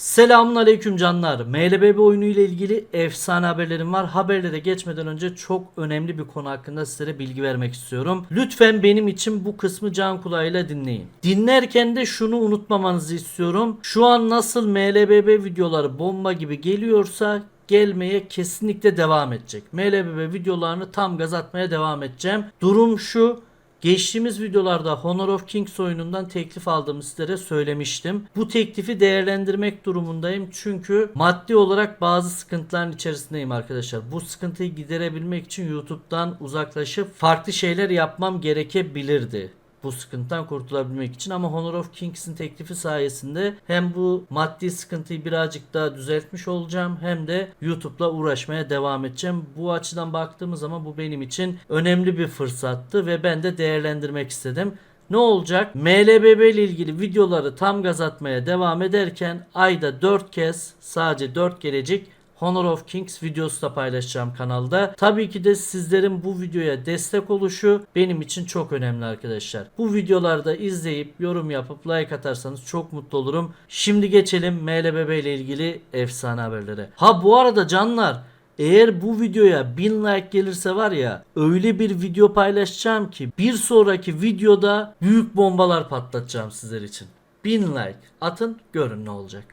Selamun aleyküm canlar. MLBB oyunu ile ilgili efsane haberlerim var. Haberlere geçmeden önce çok önemli bir konu hakkında sizlere bilgi vermek istiyorum. Lütfen benim için bu kısmı can kulağıyla dinleyin. Dinlerken de şunu unutmamanızı istiyorum. Şu an nasıl MLBB videoları bomba gibi geliyorsa gelmeye kesinlikle devam edecek. MLBB videolarını tam gaz atmaya devam edeceğim. Durum şu. Geçtiğimiz videolarda Honor of Kings oyunundan teklif aldığımı sizlere söylemiştim. Bu teklifi değerlendirmek durumundayım çünkü maddi olarak bazı sıkıntıların içerisindeyim arkadaşlar. Bu sıkıntıyı giderebilmek için YouTube'dan uzaklaşıp farklı şeyler yapmam gerekebilirdi bu sıkıntıdan kurtulabilmek için ama Honor of Kings'in teklifi sayesinde hem bu maddi sıkıntıyı birazcık daha düzeltmiş olacağım hem de YouTube'la uğraşmaya devam edeceğim. Bu açıdan baktığımız zaman bu benim için önemli bir fırsattı ve ben de değerlendirmek istedim. Ne olacak? MLBB ile ilgili videoları tam gaz atmaya devam ederken ayda 4 kez sadece 4 gelecek Honor of Kings videosu da paylaşacağım kanalda. Tabii ki de sizlerin bu videoya destek oluşu benim için çok önemli arkadaşlar. Bu videolarda izleyip yorum yapıp like atarsanız çok mutlu olurum. Şimdi geçelim MLBB ile ilgili efsane haberlere. Ha bu arada canlar eğer bu videoya 1000 like gelirse var ya öyle bir video paylaşacağım ki bir sonraki videoda büyük bombalar patlatacağım sizler için. 1000 like atın görün ne olacak.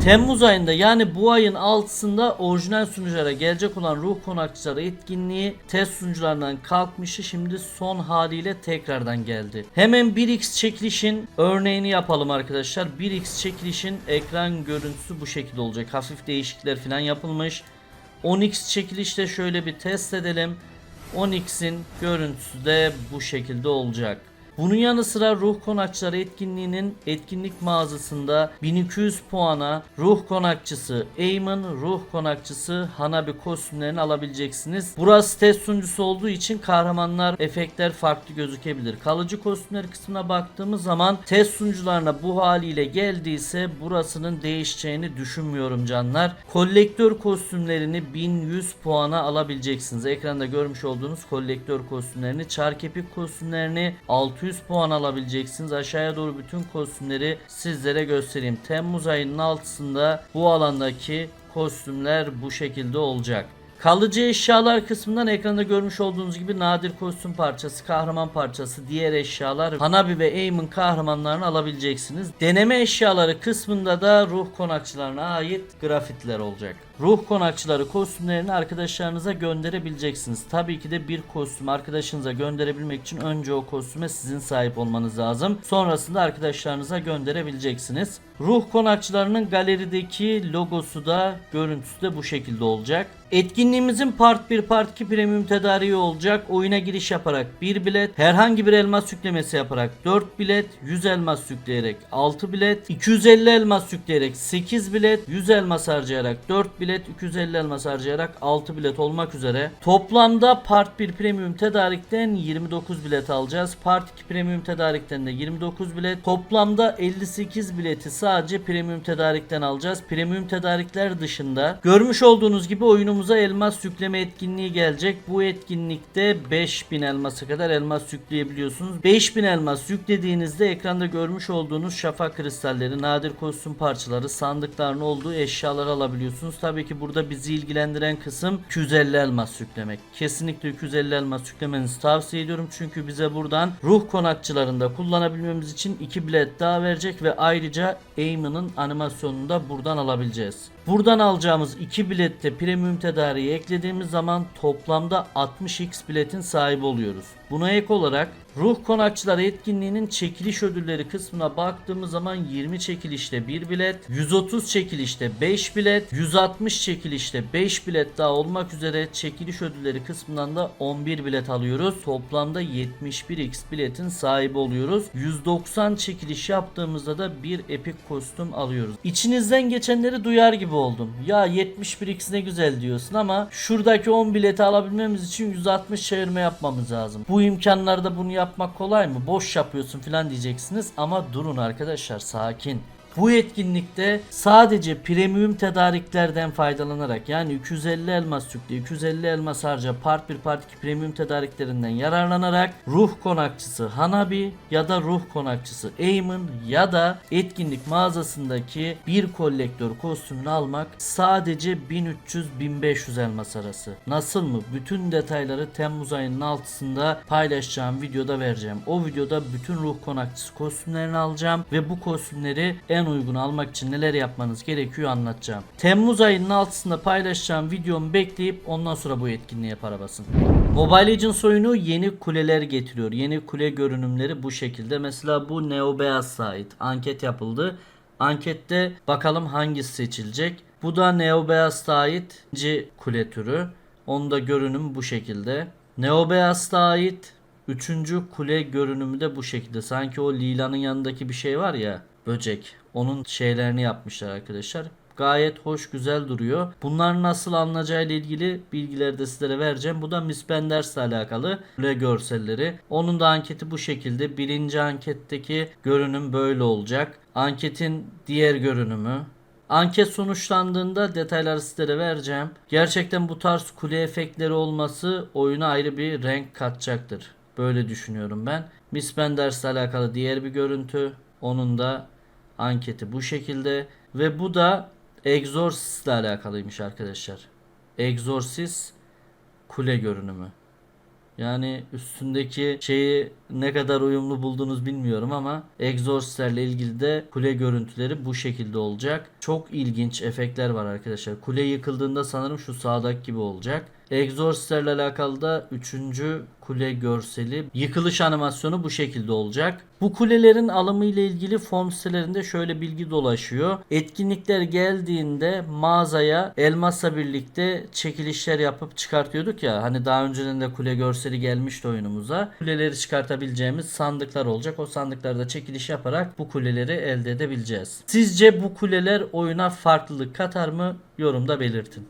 Temmuz ayında yani bu ayın 6'sında orijinal sunuculara gelecek olan ruh konakçıları etkinliği test sunucularından kalkmıştı. Şimdi son haliyle tekrardan geldi. Hemen 1x çekilişin örneğini yapalım arkadaşlar. 1x çekilişin ekran görüntüsü bu şekilde olacak. Hafif değişiklikler falan yapılmış. 10x çekilişte şöyle bir test edelim. 10x'in görüntüsü de bu şekilde olacak. Bunun yanı sıra Ruh Konakçıları etkinliğinin etkinlik mağazasında 1200 puana Ruh Konakçısı Eamon, Ruh Konakçısı Hanabi kostümlerini alabileceksiniz. Burası test sunucusu olduğu için kahramanlar, efektler farklı gözükebilir. Kalıcı kostümler kısmına baktığımız zaman test sunucularına bu haliyle geldiyse burasının değişeceğini düşünmüyorum canlar. Kolektör kostümlerini 1100 puana alabileceksiniz. Ekranda görmüş olduğunuz kolektör kostümlerini, çarkepik kostümlerini 600 puan alabileceksiniz. Aşağıya doğru bütün kostümleri sizlere göstereyim. Temmuz ayının altısında bu alandaki kostümler bu şekilde olacak. Kalıcı eşyalar kısmından ekranda görmüş olduğunuz gibi nadir kostüm parçası, kahraman parçası, diğer eşyalar, Hanabi ve Aim'in kahramanlarını alabileceksiniz. Deneme eşyaları kısmında da ruh konakçılarına ait grafitler olacak. Ruh konakçıları kostümlerini arkadaşlarınıza gönderebileceksiniz. Tabii ki de bir kostüm arkadaşınıza gönderebilmek için önce o kostüme sizin sahip olmanız lazım. Sonrasında arkadaşlarınıza gönderebileceksiniz. Ruh konakçılarının galerideki logosu da görüntüsü de bu şekilde olacak. Etkinliğimizin part 1 part 2 premium tedariği olacak. Oyuna giriş yaparak 1 bilet, herhangi bir elmas yüklemesi yaparak 4 bilet, 100 elmas yükleyerek 6 bilet, 250 elmas yükleyerek 8 bilet, 100 elmas harcayarak 4 bilet, 250 elmas harcayarak 6 bilet olmak üzere. Toplamda part 1 premium tedarikten 29 bilet alacağız. Part 2 premium tedarikten de 29 bilet. Toplamda 58 bileti sadece premium tedarikten alacağız. Premium tedarikler dışında görmüş olduğunuz gibi oyunumuza elmas yükleme etkinliği gelecek. Bu etkinlikte 5000 elmasa kadar elmas yükleyebiliyorsunuz. 5000 elmas yüklediğinizde ekranda görmüş olduğunuz şafak kristalleri, nadir kostüm parçaları, sandıkların olduğu eşyaları alabiliyorsunuz. Tabii ki burada bizi ilgilendiren kısım 250 elmas yüklemek. Kesinlikle 250 elmas yüklemenizi tavsiye ediyorum. Çünkü bize buradan ruh konakçılarında kullanabilmemiz için 2 bilet daha verecek ve ayrıca Eamon'ın animasyonunu da buradan alabileceğiz. Buradan alacağımız 2 bilette premium tedariği eklediğimiz zaman toplamda 60x biletin sahibi oluyoruz. Buna ek olarak Ruh Konakçıları etkinliğinin çekiliş ödülleri kısmına baktığımız zaman 20 çekilişte 1 bilet, 130 çekilişte 5 bilet, 160 çekilişte 5 bilet daha olmak üzere çekiliş ödülleri kısmından da 11 bilet alıyoruz. Toplamda 71x biletin sahibi oluyoruz. 190 çekiliş yaptığımızda da bir epik kostüm alıyoruz. İçinizden geçenleri duyar gibi oldum. Ya 71x ne güzel diyorsun ama şuradaki 10 bileti alabilmemiz için 160 çevirme yapmamız lazım. Bu imkanlarda bunu yapmak kolay mı? Boş yapıyorsun falan diyeceksiniz ama durun arkadaşlar sakin. Bu etkinlikte sadece premium tedariklerden faydalanarak yani 250 elmas yüklü 250 elmas harca part 1 part 2 premium tedariklerinden yararlanarak ruh konakçısı Hanabi ya da ruh konakçısı Eamon ya da etkinlik mağazasındaki bir kolektör kostümünü almak sadece 1300-1500 elmas arası. Nasıl mı? Bütün detayları Temmuz ayının altısında paylaşacağım videoda vereceğim. O videoda bütün ruh konakçısı kostümlerini alacağım ve bu kostümleri en uygun almak için neler yapmanız gerekiyor anlatacağım. Temmuz ayının altısında paylaşacağım videomu bekleyip ondan sonra bu etkinliğe para basın. Mobile Legends oyunu yeni kuleler getiriyor. Yeni kule görünümleri bu şekilde. Mesela bu Neo Beyaz ait. Anket yapıldı. Ankette bakalım hangisi seçilecek. Bu da Neo Beyaz ait kule türü. Onun da görünümü bu şekilde. Neo Beyaz'a ait üçüncü kule görünümü de bu şekilde. Sanki o Lila'nın yanındaki bir şey var ya böcek. Onun şeylerini yapmışlar arkadaşlar. Gayet hoş güzel duruyor. Bunlar nasıl alınacağı ile ilgili bilgileri de sizlere vereceğim. Bu da Miss Benders'le alakalı kule görselleri. Onun da anketi bu şekilde. Birinci anketteki görünüm böyle olacak. Anketin diğer görünümü. Anket sonuçlandığında detayları sizlere vereceğim. Gerçekten bu tarz kule efektleri olması oyuna ayrı bir renk katacaktır. Böyle düşünüyorum ben. Miss Benders'le alakalı diğer bir görüntü. Onun da anketi bu şekilde. Ve bu da Exorcist ile alakalıymış arkadaşlar. Exorcist kule görünümü. Yani üstündeki şeyi ne kadar uyumlu buldunuz bilmiyorum ama Exorcistlerle ilgili de kule görüntüleri bu şekilde olacak. Çok ilginç efektler var arkadaşlar. Kule yıkıldığında sanırım şu sağdaki gibi olacak. Exorcistlerle alakalı da 3. kule görseli yıkılış animasyonu bu şekilde olacak. Bu kulelerin alımı ile ilgili form sitelerinde şöyle bilgi dolaşıyor. Etkinlikler geldiğinde mağazaya elmasla birlikte çekilişler yapıp çıkartıyorduk ya. Hani daha önceden de kule görseli gelmişti oyunumuza. Kuleleri çıkartabileceğimiz sandıklar olacak. O sandıklarda çekiliş yaparak bu kuleleri elde edebileceğiz. Sizce bu kuleler oyuna farklılık katar mı? Yorumda belirtin.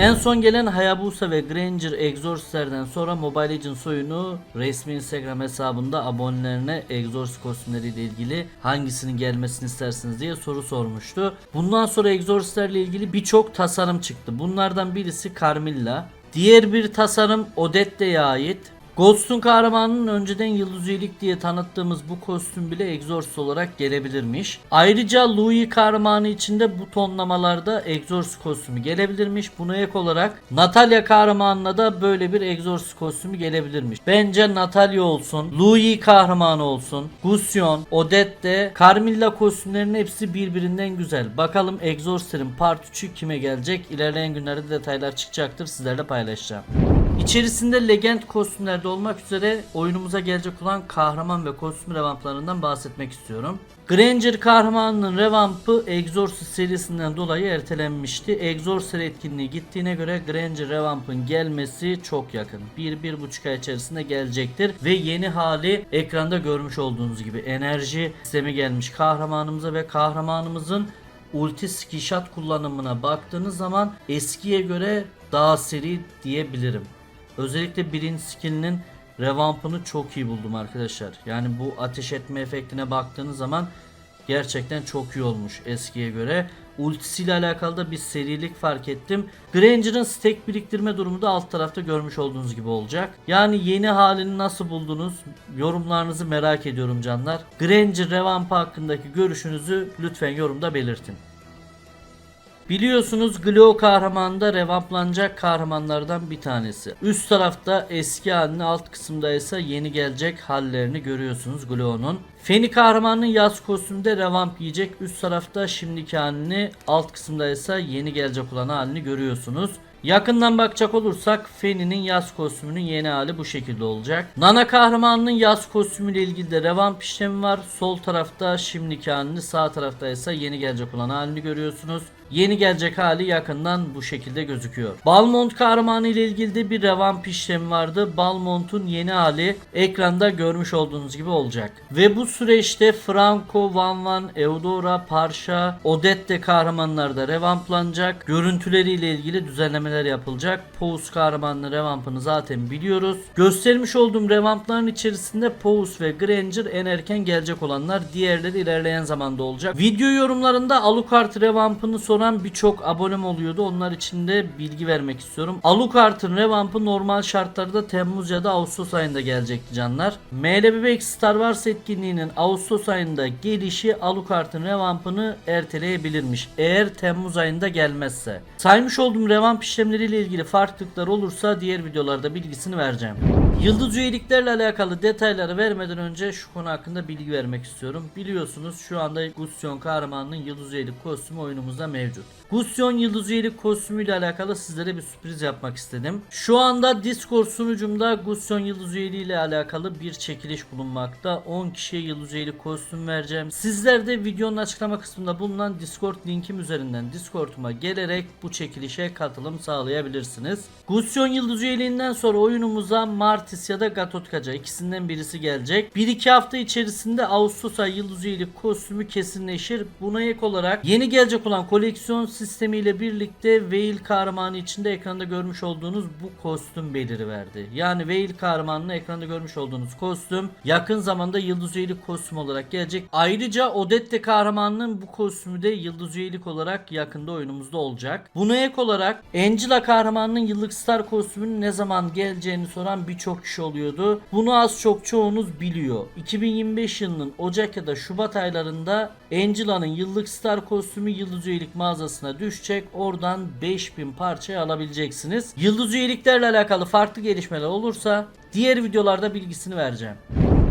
En son gelen Hayabusa ve Granger Exorcistlerden sonra Mobile Legends oyunu resmi Instagram hesabında abonelerine Exorcist kostümleriyle ilgili hangisinin gelmesini istersiniz diye soru sormuştu. Bundan sonra Exorcistlerle ilgili birçok tasarım çıktı. Bunlardan birisi Carmilla. Diğer bir tasarım Odette'ye ait. Ghost'un kahramanının önceden Yıldız Üyelik diye tanıttığımız bu kostüm bile Exorcist olarak gelebilirmiş. Ayrıca Louis kahramanı içinde bu tonlamalarda Exorcist kostümü gelebilirmiş. Buna ek olarak Natalya kahramanına da böyle bir Exorcist kostümü gelebilirmiş. Bence Natalya olsun, Louis kahramanı olsun, Gusion, Odette, Carmilla kostümlerinin hepsi birbirinden güzel. Bakalım Exorcist'in Part 3'ü kime gelecek? İlerleyen günlerde detaylar çıkacaktır. Sizlerle paylaşacağım. İçerisinde legend kostümlerde olmak üzere oyunumuza gelecek olan kahraman ve kostüm revamplarından bahsetmek istiyorum. Granger kahramanının revampı Exorcist serisinden dolayı ertelenmişti. Exorcist etkinliği gittiğine göre Granger revampın gelmesi çok yakın. 1-1,5 ay içerisinde gelecektir. Ve yeni hali ekranda görmüş olduğunuz gibi enerji sistemi gelmiş kahramanımıza ve kahramanımızın ulti skillshot kullanımına baktığınız zaman eskiye göre daha seri diyebilirim. Özellikle birinci skillinin revampını çok iyi buldum arkadaşlar. Yani bu ateş etme efektine baktığınız zaman gerçekten çok iyi olmuş eskiye göre. Ultisiyle alakalı da bir serilik fark ettim. Granger'ın stack biriktirme durumu da alt tarafta görmüş olduğunuz gibi olacak. Yani yeni halini nasıl buldunuz? Yorumlarınızı merak ediyorum canlar. Granger revampı hakkındaki görüşünüzü lütfen yorumda belirtin. Biliyorsunuz Glow kahramanı da revamplanacak kahramanlardan bir tanesi. Üst tarafta eski halini alt kısımda ise yeni gelecek hallerini görüyorsunuz Glow'un. Feni kahramanının yaz kostümünde revamp yiyecek. Üst tarafta şimdiki halini alt kısımda ise yeni gelecek olan halini görüyorsunuz. Yakından bakacak olursak Feni'nin yaz kostümünün yeni hali bu şekilde olacak. Nana kahramanının yaz kostümüyle ilgili de revamp işlemi var. Sol tarafta şimdiki halini sağ tarafta ise yeni gelecek olan halini görüyorsunuz. Yeni gelecek hali yakından bu şekilde gözüküyor. Balmont kahramanı ile ilgili de bir revamp işlemi vardı. Balmont'un yeni hali ekranda görmüş olduğunuz gibi olacak. Ve bu süreçte Franco, Van Van, Eudora, Parsha, Odette kahramanlar da revamplanacak. Görüntüleriyle ilgili düzenlemeler yapılacak. Pous kahramanlı revampını zaten biliyoruz. Göstermiş olduğum revampların içerisinde Pous ve Granger en erken gelecek olanlar. Diğerleri ilerleyen zamanda olacak. Video yorumlarında Alucard revampını soran birçok abonem oluyordu. Onlar için de bilgi vermek istiyorum. Alucard'ın revampı normal şartlarda Temmuz ya da Ağustos ayında gelecekti canlar. MLBB Star Wars etkinliğinin Ağustos ayında gelişi Alucard'ın revampını erteleyebilirmiş. Eğer Temmuz ayında gelmezse. Saymış olduğum revamp işlemleriyle ilgili farklılıklar olursa diğer videolarda bilgisini vereceğim. Yıldız üyeliklerle alakalı detayları vermeden önce şu konu hakkında bilgi vermek istiyorum. Biliyorsunuz şu anda Gusyon kahramanının yıldız üyelik kostümü oyunumuzda mevcut. Gusyon yıldız üyelik kostümüyle alakalı sizlere bir sürpriz yapmak istedim. Şu anda Discord sunucumda Gusyon yıldız üyeliği ile alakalı bir çekiliş bulunmakta. 10 kişiye yıldız üyelik kostüm vereceğim. Sizler de videonun açıklama kısmında bulunan Discord linkim üzerinden Discord'uma gelerek bu çekilişe katılım sağlayabilirsiniz. Gusyon yıldız üyeliğinden sonra oyunumuza Martis ya da Gatotkaca ikisinden birisi gelecek. 1-2 hafta içerisinde Ağustos ayı yıldız üyelik kostümü kesinleşir. Buna ek olarak yeni gelecek olan koleksiyon sistemiyle birlikte Veil kahramanı içinde ekranda görmüş olduğunuz bu kostüm beliriverdi. Yani Veil kahramanını ekranda görmüş olduğunuz kostüm yakın zamanda yıldız üyelik kostüm olarak gelecek. Ayrıca Odette kahramanının bu kostümü de yıldız üyelik olarak yakında oyunumuzda olacak. Buna ek olarak Angela kahramanının yıllık star kostümünün ne zaman geleceğini soran birçok kişi oluyordu. Bunu az çok çoğunuz biliyor. 2025 yılının Ocak ya da Şubat aylarında Angela'nın yıllık star kostümü yıldız üyelik mağazasına düşecek. Oradan 5000 parçayı alabileceksiniz. Yıldız üyeliklerle alakalı farklı gelişmeler olursa diğer videolarda bilgisini vereceğim.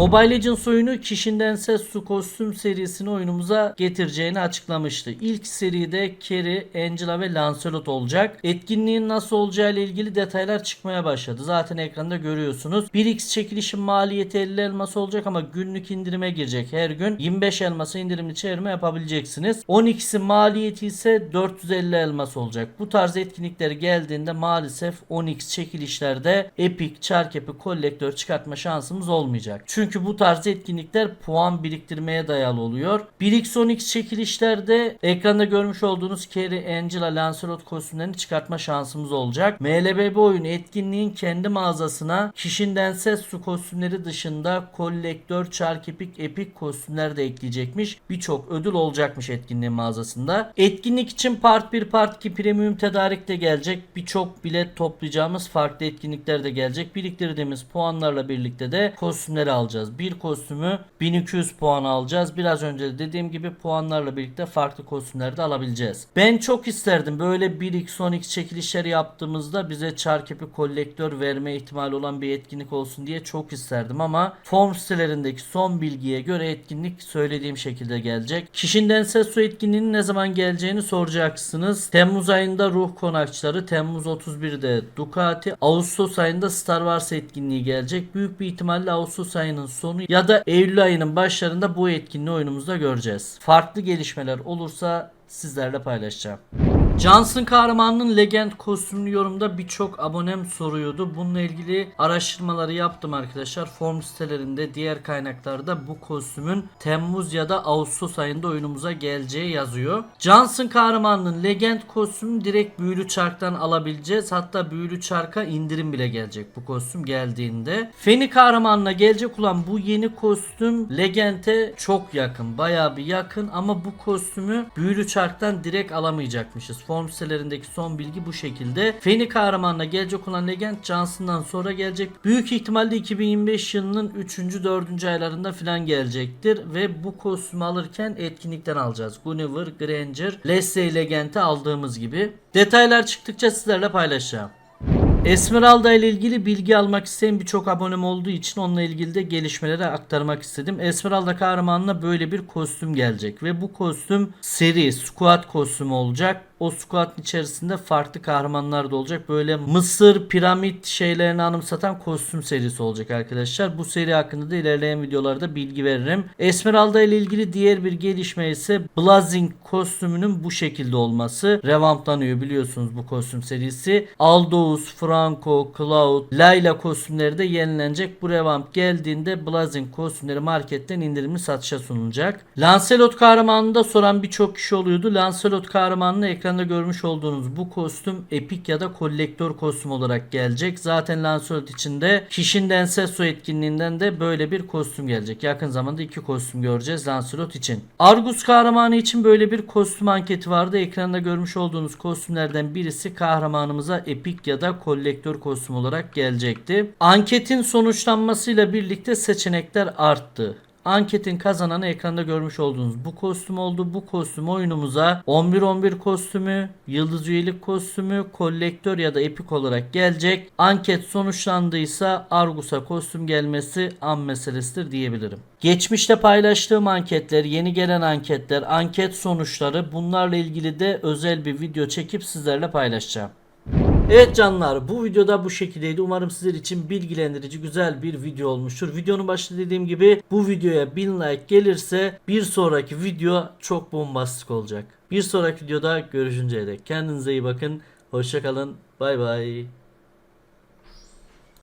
Mobile Legends oyunu kişindense su kostüm serisini oyunumuza getireceğini açıklamıştı. İlk seride Kerry, Angela ve Lancelot olacak. Etkinliğin nasıl olacağı ile ilgili detaylar çıkmaya başladı. Zaten ekranda görüyorsunuz. 1x çekilişin maliyeti 50 elması olacak ama günlük indirime girecek her gün. 25 elması indirimli çevirme yapabileceksiniz. 10x'in maliyeti ise 450 elmas olacak. Bu tarz etkinlikler geldiğinde maalesef 10x çekilişlerde Epic, Çarkepi, Collector çıkartma şansımız olmayacak. Çünkü bu tarz etkinlikler puan biriktirmeye dayalı oluyor. 1x10x çekilişlerde ekranda görmüş olduğunuz Kerry, Angela, Lancelot kostümlerini çıkartma şansımız olacak. MLBB oyunu etkinliğin kendi mağazasına kişindense su kostümleri dışında kolektör, çarkepik, epik kostümler de ekleyecekmiş. Birçok ödül olacakmış etkinliğin mağazasında. Etkinlik için Part 1, Part 2 premium tedarik de gelecek. Birçok bilet toplayacağımız farklı etkinlikler de gelecek. Biriktirdiğimiz puanlarla birlikte de kostümleri alacağız. Bir kostümü 1200 puan alacağız. Biraz önce de dediğim gibi puanlarla birlikte farklı kostümler de alabileceğiz. Ben çok isterdim böyle 1x 10x çekilişleri yaptığımızda bize çarkepi kolektör verme ihtimali olan bir etkinlik olsun diye çok isterdim ama form sitelerindeki son bilgiye göre etkinlik söylediğim şekilde gelecek. Kişinden ses su etkinliğinin ne zaman geleceğini soracaksınız. Temmuz ayında ruh konakçıları, Temmuz 31'de Ducati, Ağustos ayında Star Wars etkinliği gelecek. Büyük bir ihtimalle Ağustos ayının sonu ya da Eylül ayının başlarında bu etkinliği oyunumuzda göreceğiz. Farklı gelişmeler olursa sizlerle paylaşacağım. Johnson kahramanının legend kostümlü yorumda birçok abonem soruyordu. Bununla ilgili araştırmaları yaptım arkadaşlar. Form sitelerinde diğer kaynaklarda bu kostümün Temmuz ya da Ağustos ayında oyunumuza geleceği yazıyor. Johnson kahramanının legend kostümü direkt büyülü çarktan alabileceğiz. Hatta büyülü çarka indirim bile gelecek bu kostüm geldiğinde. Feni kahramanına gelecek olan bu yeni kostüm Legend'e çok yakın. Bayağı bir yakın ama bu kostümü büyülü çarktan direkt alamayacakmışız. Form sitelerindeki son bilgi bu şekilde. Feni kahramanına gelecek olan Legend Johnson'dan sonra gelecek. Büyük ihtimalle 2025 yılının 3. 4. aylarında falan gelecektir ve bu kostümü alırken etkinlikten alacağız. Guinevere, Granger, Leslie Legend'i aldığımız gibi. Detaylar çıktıkça sizlerle paylaşacağım. Esmeralda ile ilgili bilgi almak isteyen birçok abonem olduğu için onunla ilgili de gelişmeleri aktarmak istedim. Esmeralda kahramanına böyle bir kostüm gelecek ve bu kostüm seri squad kostümü olacak. O squadın içerisinde farklı kahramanlar da olacak. Böyle Mısır piramit şeylerini anımsatan kostüm serisi olacak arkadaşlar. Bu seri hakkında da ilerleyen videolarda bilgi veririm. Esmeralda ile ilgili diğer bir gelişme ise Blazing kostümünün bu şekilde olması. Revamplanıyor biliyorsunuz bu kostüm serisi. Aldous, Franco, Cloud, Layla kostümleri de yenilenecek. Bu revamp geldiğinde Blazing kostümleri marketten indirimli satışa sunulacak. Lancelot kahramanını da soran birçok kişi oluyordu. Lancelot kahramanını ekran ekranda görmüş olduğunuz bu kostüm epik ya da kolektör kostüm olarak gelecek. Zaten Lancelot içinde Kişin Densetsu etkinliğinden de böyle bir kostüm gelecek. Yakın zamanda iki kostüm göreceğiz Lancelot için. Argus kahramanı için böyle bir kostüm anketi vardı. Ekranda görmüş olduğunuz kostümlerden birisi kahramanımıza epik ya da kolektör kostüm olarak gelecekti. Anketin sonuçlanmasıyla birlikte seçenekler arttı. Anketin kazananı ekranda görmüş olduğunuz bu kostüm oldu. Bu kostüm oyunumuza 11-11 kostümü, yıldız üyelik kostümü, kolektör ya da epik olarak gelecek. Anket sonuçlandıysa Argus'a kostüm gelmesi an meselesidir diyebilirim. Geçmişte paylaştığım anketler, yeni gelen anketler, anket sonuçları bunlarla ilgili de özel bir video çekip sizlerle paylaşacağım. Evet canlar bu videoda bu şekildeydi. Umarım sizler için bilgilendirici güzel bir video olmuştur. Videonun başında dediğim gibi bu videoya 1000 like gelirse bir sonraki video çok bombastik olacak. Bir sonraki videoda görüşünceye dek kendinize iyi bakın. Hoşçakalın. Bay bay.